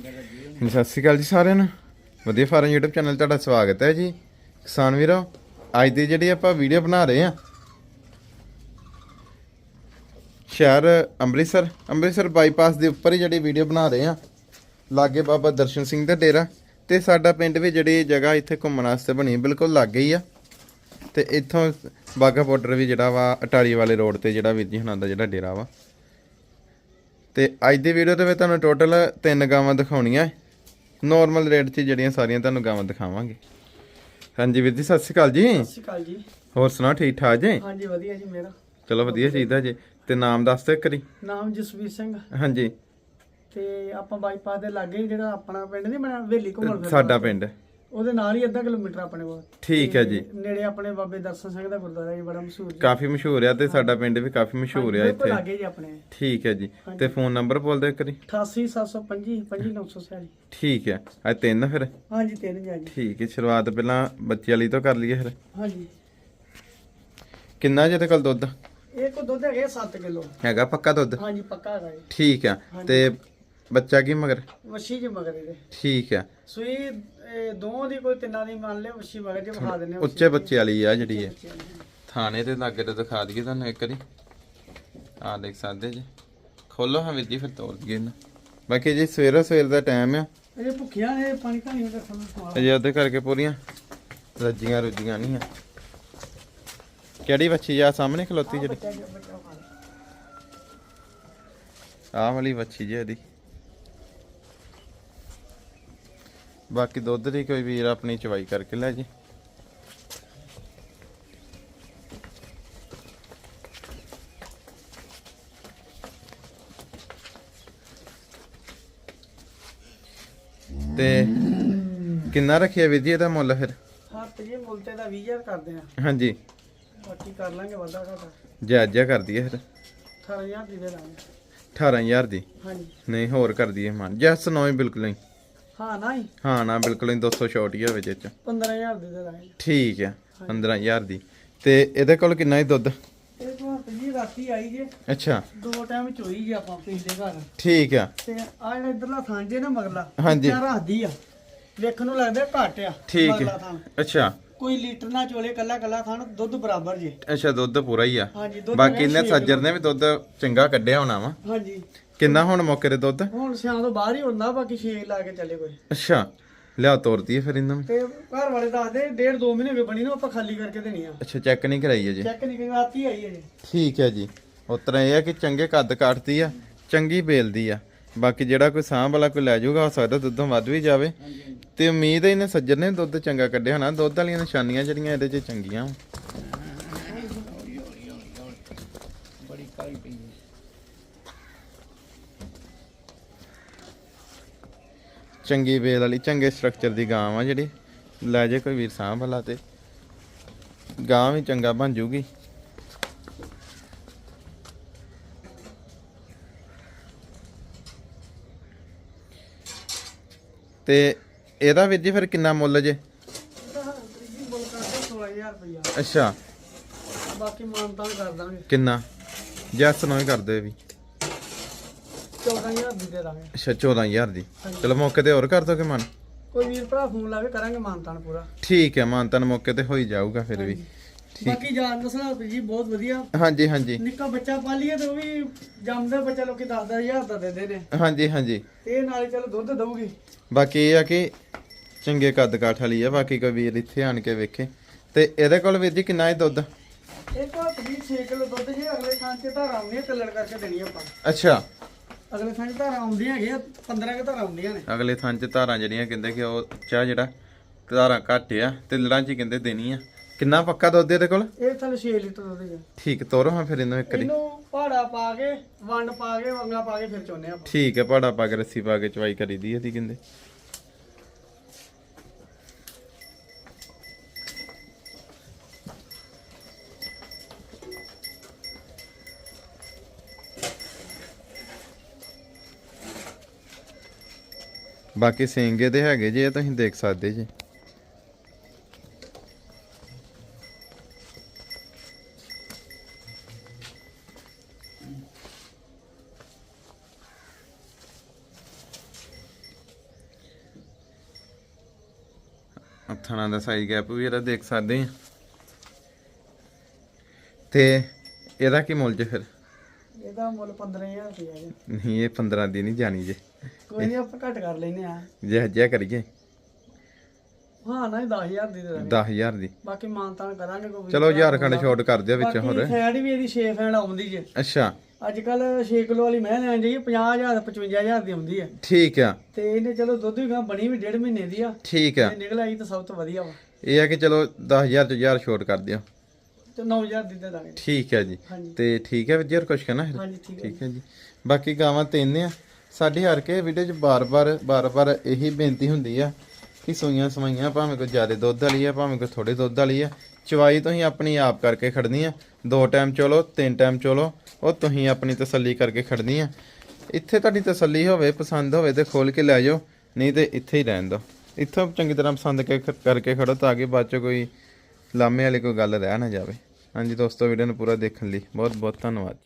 ਜੀ, ਸਤਿ ਸ਼੍ਰੀ ਅਕਾਲ ਜੀ ਸਾਰਿਆਂ ਨੂੰ। ਵਧੀਆ ਫਾਰਮ YouTube ਚੈਨਲ ਤੁਹਾਡਾ ਸਵਾਗਤ ਹੈ ਜੀ। ਕਿਸਾਨ ਵੀਰੋ ਅੱਜ ਦੀ ਜਿਹੜੀ ਆਪਾਂ ਵੀਡੀਓ ਬਣਾ ਰਹੇ ਆ ਸ਼ਹਿਰ ਅੰਮ੍ਰਿਤਸਰ ਅੰਮ੍ਰਿਤਸਰ ਬਾਈਪਾਸ ਦੇ ਉੱਪਰ ਹੀ ਜਿਹੜੀ ਵੀਡੀਓ ਬਣਾ ਰਹੇ ਆ ਲਾਗੇ ਬਾਬਾ ਦਰਸ਼ਨ ਸਿੰਘ ਦਾ ਡੇਰਾ ਤੇ ਸਾਡਾ ਪਿੰਡ ਵੀ ਜਿਹੜੀ ਜਗ੍ਹਾ ਇੱਥੇ ਘੁੰਮਣ ਵਾਸਤੇ ਬਣੀ ਬਿਲਕੁਲ ਲਾਗੇ ਹੀ ਆ। ਤੇ ਇੱਥੋਂ ਬਾਗਾ ਬਾਰਡਰ ਵੀ ਜਿਹੜਾ ਵਾ ਅਟਾਰੀ ਵਾਲੇ ਰੋਡ ਤੇ ਜਿਹੜਾ ਵੀਰ ਜੀ ਹੁਣਾਂ ਦਾ ਜਿਹੜਾ ਡੇਰਾ ਵਾ ਤੇ ਅੱਜ ਦੀ ਵੀਡੀਓ ਦੇ ਵਿੱਚ ਤੁਹਾਨੂੰ ਟੋਟਲ ਤਿੰਨ ਗਾਵਾਂ ਦਿਖਾਉਣੀਆਂ। ਨਾਰਮਲ ਰੇਟ 'ਚ ਜਿਹੜੀਆਂ ਸਾਰੀਆਂ ਤੁਹਾਨੂੰ ਗਾਵਾਂ ਦਿਖਾਵਾਂਗੇ। ਹਾਂਜੀ ਵੀਰ ਜੀ ਸਤਿ ਸ਼੍ਰੀ ਅਕਾਲ ਜੀ। ਸਤਿ ਸ਼੍ਰੀ ਅਕਾਲ ਜੀ। ਹੋਰ ਸੁਣਾਓ ਠੀਕ ਠਾਕ ਜੀ? ਹਾਂਜੀ ਵਧੀਆ ਜੀ ਮੇਰਾ। ਚਲੋ ਵਧੀਆ ਚਾਹੀਦਾ ਜੀ। ਤੇ ਨਾਮ ਦੱਸ ਦਿਓ ਇੱਕ ਵਾਰੀ। ਨਾਮ ਜਸਵੀਰ ਸਿੰਘ। ਹਾਂਜੀ। ਤੇ ਆਪਾਂ ਬਾਈਪਾਸ ਦੇ ਲਾਗੇ ਜਿਹੜਾ ਆਪਣਾ ਪਿੰਡ ਨਹੀਂ ਬਣਿਆ ਹਵੇਲੀ ਘੁੰਮਣ ਸਾਡਾ। ਪਿੰਡ। ਉਹਦੇ ਨਾਲ ਹੀ ਅੱਧਾ ਕਿਲੋਮੀਟਰ ਆਪਣੇ ਕੋਲ। ਠੀਕ ਹੈ ਤੇ ਜੀ ਨੇੜੇ ਆਪਣੇ ਬਾਬੇ ਦਰਸ਼ਨ ਸਿੰਘ ਦਾ ਗੁਰਦੁਆਰਾ ਜੀ ਬੜਾ ਮਸ਼ਹੂਰ ਜੀ। ਕਾਫੀ ਮਸ਼ਹੂਰ ਆ ਤੇ ਸਾਡਾ ਪਿੰਡ ਵੀ ਕਾਫੀ ਮਸ਼ਹੂਰ ਆ ਇੱਥੇ। ਲਾਗੇ ਜੀ ਆਪਣੇ। ਠੀਕ ਹੈ ਜੀ। ਤੇ ਫੋਨ ਨੰਬਰ ਬੋਲ ਦਿਓ 88725 25946 ਠੀਕ ਹੈ। ਅੱਜ ਤਿੰਨ ਫਿਰ। ਹਾਂਜੀ ਤਿੰਨ ਜੀ ਠੀਕ ਹੈ ਸ਼ੁਰੂਆਤ ਪਹਿਲਾਂ ਬੱਚੇ ਵਾਲੀ ਤੋਂ ਕਰ ਲਈਏ ਫਿਰ। ਹਾਂਜੀ। ਕਿੰਨਾ ਜਿਹਦੇ ਕੋਲ ਦੁੱਧ? ਇਹ ਕੋ ਦੁੱਧ ਹੈਗੇ 7 ਕਿਲੋ। ਹੈਗਾ ਪੱਕਾ ਦੁੱਧ? ਹਾਂਜੀ ਪੱਕਾ ਹੈਗਾ ਜੀ। ਠੀਕ ਆ ਤੇ ਬੱਚਾ ਕੀ ਮਗਰ? ਵਸ਼ੀ ਜੀ ਮਗਰ ਇਹਦੇ। ਠੀਕ ਆ ਸੂਈ ਇਹ ਦੀ ਕੋਈ ਤਿੰਨਾਂ ਦੀ ਮੰਨ ਲਿਓ ਵਸ਼ੀ ਮਗਰ ਜੇ ਵਿਖਾ ਹਾਂ ਉੱਚੇ ਬੱਚੇ ਵਾਲੀ ਆ ਜਿਹੜੀ ਹੈ। ਥਾਣੇ ਤੇ ਲਾਗੇ ਤੇ ਦਿਖਾ ਦਈਏ ਤੁਹਾਨੂੰ ਇੱਕ ਵਾਰੀ। ਆ ਦੇਖ ਸਕਦੇ ਜੀ। ਖੋਲੋ ਹਾਂ ਵੀਰ ਜੀ ਫਿਰ ਤੋੜ ਦਈਏ ਨਾ ਬਾਕੀ ਜੀ ਸਵੇਰੇ ਸਵੇਰ ਦਾ ਟਾਈਮ ਆ। ਇਹ ਭੁੱਖੀਆਂ ਨੇ ਪਾਣੀ ਧਾਣੀ ਦਾ ਸਾਨੂੰ ਅਜੇ ਉਹਦੇ ਕਰਕੇ ਪੂਰੀਆਂ ਰੱਜੀਆਂ ਰੁੱਜੀਆਂ ਨਹੀਂ ਆ। ਕਿਹੜੀ ਬੱਚੀ ਆ? ਸਾਹਮਣੇ ਖਲੋਤੀ ਜਿਹੜੀ। ਆਹ ਵਾਲੀ ਬੱਚੀ ਜੀ ਇਹਦੀ ਬਾਕੀ ਦੁੱਧ ਦੀ ਕੋਈ ਵੀਰ ਆਪਣੀ ਚਵਾਈ ਕਰਕੇ ਲੈ ਜੀ। ਤੇ ਕਿੰਨਾ ਰੱਖਿਆ ਵੀਰ ਜੀ ਇਹਦਾ ਮੁੱਲ ਫਿਰ? ਹਾਂ ਤੇ ਜੀ ਮੁੱਲ ਤੇ ਦਾ 20000 ਕਰਦੇ ਆ। ਹਾਂਜੀ। ਬਾਕੀ ਕਰ ਲਾਂਗੇ ਵਾਧਾ ਘਾਟਾ। ਜਾਇਜ਼ਾ ਕਰ ਦਈਏ ਫਿਰ। 18000 ਦੀ ਦੇ ਦਾਂਗੇ। 18000 ਦੀ? ਹਾਂਜੀ। ਨਹੀਂ ਹੋਰ ਕਰ ਦਈਏ ਮਾਨ। ਜੈਸ ਨੋ ਬਿਲਕੁਲ ਹੀ ਹਾਂ ਨਾ ਹੀ। ਹਾਂ ਨਾ ਬਿਲਕੁਲ ਹੀ 200 ਛੋਟ ਹੀ ਹੋਵੇ ਜਿੱਚ 15000 ਦੀ ਦੇ ਦਾਂਗੇ। ਠੀਕ ਹੈ 15000 ਦੀ। ਤੇ ਇਹਦੇ ਕੋਲ ਕਿੰਨਾ ਹੀ ਦੁੱਧ? ਇਹ ਤੋਂ ਜੀ ਰਾਤੀ ਆਈ ਜੇ। ਅੱਛਾ। ਦੋ ਟਾਈਮ ਚੋਈ ਜੇ ਆਪਾਂ ਪਿਛਲੇ ਘਰ। ਠੀਕ ਆ। ਤੇ ਆ ਜਿਹੜਾ ਇਧਰਲਾ ਥਾਂ ਜੇ ਨਾ ਮਗਲਾ ਹਾਂਜੀ। ਚਾਰ ਰੱਖਦੀ ਆ। ਵੇਖਣ ਨੂੰ ਲੱਗਦਾ ਘੱਟ ਆ ਠੀਕ ਮਗਲਾ ਥਾਂ। ਅੱਛਾ। ਕੋਈ ਲੀਟਰ ਨਾ ਚੋਲੇ ਕੱਲਾ ਕੱਲਾ ਥਾਂ ਦੁੱਧ ਬਰਾਬਰ ਜੇ। ਅੱਛਾ ਦੁੱਧ ਪੂਰਾ ਹੀ ਆ। ਹਾਂਜੀ ਦੁੱਧ ਬਾਕੀ ਹੈਗਾ ਇਹਨੇ ਛੇ ਸੱਜਰ ਨੇ ਵੀ ਦੁੱਧ ਚੰਗਾ ਕੱਢਿਆ ਹੋਣਾ ਵਾ। ਹਾਂਜੀ। ਕਿੰਨਾ ਹੁਣ ਮੌਕੇ ਤੇ ਦੁੱਧ? ਹੁਣ ਸਿਆਂ ਤੋਂ ਬਾਹਰ ਹੀ ਹੁੰਦਾ ਬਾਕੀ ਛੇ ਲਾ ਕੇ ਚੱਲੇ ਕੋਈ। ਅੱਛਾ ਲਿਆ ਤੋਰਦੀ ਹੈ ਫਿਰ ਇਹਨਾਂ ਨੂੰ? ਤੇ ਘਰ ਵਾਲੇ ਦੱਸਦੇ ਡੇਢ ਦੋ ਮਹੀਨੇ ਹੋ ਗਏ ਬਣੀ ਨੂੰ ਆਪਾਂ ਖਾਲੀ ਕਰਕੇ ਦੇਣੀ ਆ। ਅੱਛਾ ਚੈੱਕ ਨਹੀਂ ਕਰਾਈ ਅਜੇ? ਚੈੱਕ ਨਹੀਂ ਕਰੀ ਰਾਤੀ ਆਈ ਹੈ ਜੀ ਠੀਕ ਹੈ ਜੀ। ਉਤਰਾ ਇਹ ਆ ਕਿ ਚੰਗੇ ਕੱਦ ਕਾਟਦੀ ਆ ਚੰਗੀ ਬੇਲਦੀ ਆ। ਬਾਕੀ ਜਿਹੜਾ ਕੋਈ ਸਾਂਭ ਵਾਲਾ ਕੋਈ ਲੈ ਜਾਊਗਾ ਹੋ ਸਕਦਾ ਦੁੱਧੋਂ ਵੱਧ ਵੀ ਜਾਵੇ। ਤੇ ਉਮੀਦ ਹੈ ਇਹਨੇ ਸੱਜਰ ਨੇ ਦੁੱਧ ਚੰਗਾ ਕੱਢਿਆ ਹੋਣਾ। ਦੁੱਧ ਵਾਲੀਆਂ ਨਿਸ਼ਾਨੀਆਂ ਜਿਹੜੀਆਂ ਇਹਦੇ 'ਚ ਚੰਗੀਆਂ। ਬੜੀ ਕਾਲੀ ਪਈ ਚੰਗੀ ਬੇਲ ਵਾਲੀ ਚੰਗੇ ਸਟਰਕਚਰ ਦੀ ਗਾਂ ਆ ਜਿਹੜੀ। ਲੈ ਜੇ ਕੋਈ ਵੀਰ ਸਾਂਭ ਵਾਲਾ ਤੇ। ਗਾਂ ਵੀ ਚੰਗਾ ਬਣ ਜੂਗੀ। ਤੇ ਇਹਦਾ ਵੀਰ ਜੀ ਫਿਰ ਕਿੰਨਾ ਮੁੱਲ ਜੇ? ਜੀ ਬੋਲ ਕਰਦੇ 16000 ਰੁਪਇਆ ਅੱਛਾ। ਬਾਕੀ ਮਾਨਤਾਨ ਕਰ ਦਾਂਗੇ। ਕਿੰਨਾ? ਜੈਸ ਨੂੰ ਹੀ ਕਰਦੇ ਵੀ। 14000 ਦੀ ਦਾਂਗੇ। ਅੱਛਾ 14000 ਦੀ। ਚਲੋ ਮੌਕੇ ਤੇ ਹੋਰ ਕਰ ਦੋਗੇ ਮਨ? ਕੋਈ ਵੀਰ ਭਰਾ ਫੋਨ ਲਾਵੇ ਕਰਾਂਗੇ ਮਾਨਤਾਨ ਪੂਰਾ। ਠੀਕ ਹੈ ਮਾਨਤਨ ਮੌਕੇ ਤੇ ਹੋ ਹੀ ਜਾਊਗਾ ਫਿਰ ਵੀ। ਬਾਕੀ ਜਾਨ ਨਸਲਾਂ ਜੀ ਬਹੁਤ ਵਧੀਆ। ਹਾਂਜੀ ਹਾਂਜੀ। ਨਿੱਕਾ ਬੱਚਾ ਪਾਲੀਏ ਤੇ ਉਹ ਵੀ ਜੰਮਦਾ ਬੱਚਾ ਲੋਕੀ 10-10000 ਦਾ ਦਿੰਦੇ ਨੇ ਹਾਂਜੀ ਹਾਂਜੀ। ਤੇ ਨਾਲੇ ਚਲੋ ਦੁੱਧ ਦਊਗੀ। ਬਾਕੀ ਇਹ ਆ ਕਿ ਚੰਗੇ ਕੱਦ ਕਾਠ ਵਾਲੀ ਆ ਬਾਕੀ ਕੋਈ ਵੀਰ ਇੱਥੇ ਆਣ ਕੇ ਵੇਖੇ। ਤੇ ਇਹਦੇ ਕੋਲ ਵੀਰ ਜੀ ਕਿੰਨਾ ਹੈ ਦੁੱਧ? ਇਹ ਤਾਂ ਵੀ 6 ਕਿਲੋ ਦੁੱਧ ਜੇ ਅਗਲੇ ਥਾਂ 'ਚ ਧਾਰਾਂ ਆਉਂਦੀਆਂ ਕੱਲੜ ਕਰਕੇ ਦੇਣੀ ਆਪਾਂ। ਅੱਛਾ। ਅਗਲੇ ਥਾਂ 'ਚ ਧਾਰਾਂ ਆਉਂਦੀਆਂ ਹੈਗੀਆਂ 15 ਕਿ ਧਾਰਾਂ ਆਉਂਦੀਆਂ ਨੇ। ਅਗਲੇ ਥਾਂ 'ਚ ਧਾਰਾਂ ਜਿਹੜੀਆਂ ਕਹਿੰਦੇ ਕਿ ਉਹ ਚਾ ਜਿਹੜਾ ਧਾਰਾਂ ਘੱਟ ਆ ਤੇ ਲੜਾਂ 'ਚ ਹੀ ਕਹਿੰਦੇ ਦੇਣੀ ਆ। ਕਿੰਨਾ ਪੱਕਾ ਦੁੱਧ ਇਹਦੇ ਕੋਲ? ਇਹ ਥੱਲੇ 6 ਲੀਟਰ ਦੁੱਧ ਜੇ ਠੀਕ ਤੋਰੋ ਹਾਂ ਫਿਰ ਇਹਨੂੰ ਇੱਕ ਵਾਰੀ। ਇਹਨੂੰ ਪਹਾੜਾ ਪਾ ਕੇ ਵੰਡ ਪਾ ਕੇ ਵੰਗਾ ਪਾ ਕੇ ਫਿਰ ਚੋਨੇ ਆਪਾਂ। ਠੀਕ ਹੈ ਪਹਾੜਾ ਪਾ ਕੇ ਰੱਸੀ ਪਾ ਕੇ ਚਵਾਈ ਕਰੀਦੀ ਇਹਦੀ ਕਹਿੰਦੇ। ਬਾਕੀ ਸਿੰਗੇ ਦੇ ਹੈਗੇ ਜੇ ਤੁਸੀਂ ਦੇਖ ਸਕਦੇ ਜੀ। ਥਣਾ ਦਾ ਸਾਈਜ਼ ਗੈਪ ਵੀ ਇਹਦਾ ਦੇਖ ਸਕਦੇ ਆ। ਤੇ ਇਹਦਾ ਕੀ ਮੁੱਲ ਜੇ ਫਿਰ? ਇਹਦਾ ਮੁੱਲ 15000 ਰੁਪਇਆ ਜੀ। ਨਹੀਂ ਇਹ 15 ਦੀ ਨਹੀਂ ਜਾਣੀ ਜੇ। ਕੋਈ ਨਹੀਂ ਆਪਾਂ ਘੱਟ ਕਰ ਲੈਨੇ ਆ ਜੇ ਜਿਆ ਕਰੀਏ। ਹਾਂ ਨਾ 10000 ਦੀ ਦੇ ਦਾਂਗੇ 10000 ਦੀ। ਬਾਕੀ ਮਾਨਤਾਨ ਕਰਾਂਗੇ ਕੋਈ ਚਲੋ ਹਜ਼ਾਰ ਖੰਡ ਛੋਟ ਕਰ ਦਿਓ ਵਿੱਚ ਹੋਰ। ਫੈਟ ਵੀ ਇਹਦੀ 6 ਫੈਟ ਆਉਂਦੀ ਜੇ। ਅੱਛਾ। ਅੱਜ ਕੱਲ 6 ਕਿਲੋ ਵਾਲੀ ਮੈਂ ਲੈਣ ਜਾਈਏ 50000 55000 ਦੀ ਆਉਂਦੀ ਹੈ ਠੀਕ ਆ। ਤੇ ਇਹਨੇ ਚਲੋ ਦੁੱਧ ਵੀ ਗਾਂ ਬਣੀ ਵੀ ਡੇਢ ਮਹੀਨੇ ਦੀ ਆ। ਠੀਕ ਆ। ਨਿਕਲ ਆਈ ਤਾਂ ਸਭ ਤੋਂ ਵਧੀਆ ਵਾ। ਇਹ ਆ ਕਿ ਚਲੋ 10000 ਤੋਂ 1000 ਛੋਟ ਕਰ ਦਿਓ। ਤੇ 9000 ਦੀ ਦੇ ਦਾਂਗੇ। ਠੀਕ ਹੈ ਜੀ। ਹਾਂਜੀ। ਤੇ ਠੀਕ ਹੈ ਹੋਰ ਕੁਛ ਕਹਿਣਾ ਹੈ? ਹਾਂਜੀ ਠੀਕ ਹੈ ਠੀਕ ਹੈ ਜੀ। ਬਾਕੀ ਗਾਵਾਂ ਤਿੰਨ ਆ। ਸਾਡੀ ਹਰ ਕੇ ਵੀਡੀਓ 'ਚ ਬਾਰ-ਬਾਰ ਬਾਰ-ਬਾਰ ਇਹੀ ਬੇਨਤੀ ਹੁੰਦੀ ਆ ਕਿ ਸੂਈਆਂ ਸਵਾਈਆਂ ਭਾਵੇਂ ਕੋਈ ਜ਼ਿਆਦਾ ਦੁੱਧ ਵਾਲੀ ਆ ਭਾਵੇਂ ਕੋਈ ਥੋੜੇ ਦੁੱਧ ਵਾਲੀ ਆ ਚਵਾਈ ਤੁਸੀਂ ਆਪਣੀ ਆਪ ਕਰਕੇ ਖੜਨੀ ਆ। ਦੋ ਟਾਈਮ ਚਲੋ ਤਿੰਨ ਟਾਈਮ ਚਲੋ ਉਹ ਤੁਸੀਂ ਆਪਣੀ ਤਸੱਲੀ ਕਰਕੇ ਖੜਨੀ ਆ। ਇੱਥੇ ਤੁਹਾਡੀ ਤਸੱਲੀ ਹੋਵੇ ਪਸੰਦ ਹੋਵੇ ਤੇ ਖੋਲ ਕੇ ਲੈ ਜਾਓ ਨਹੀਂ ਤੇ ਇੱਥੇ ਹੀ ਰਹਿਣ ਦਿਓ। ਇੱਥੋਂ ਚੰਗੀ ਤਰ੍ਹਾਂ ਪਸੰਦ ਕੇ ਕਰਕੇ ਖੜੋ ਤਾਂ ਕਿ ਬਾਅਦ ਚ ਕੋਈ ਲਾਮੇ ਵਾਲੀ ਕੋਈ ਗੱਲ ਰਹਿ ਨਾ ਜਾਵੇ। ਹਾਂਜੀ ਦੋਸਤੋ ਵੀਡੀਓ ਨੂੰ ਪੂਰਾ ਦੇਖਣ ਲਈ ਬਹੁਤ ਬਹੁਤ ਧੰਨਵਾਦ।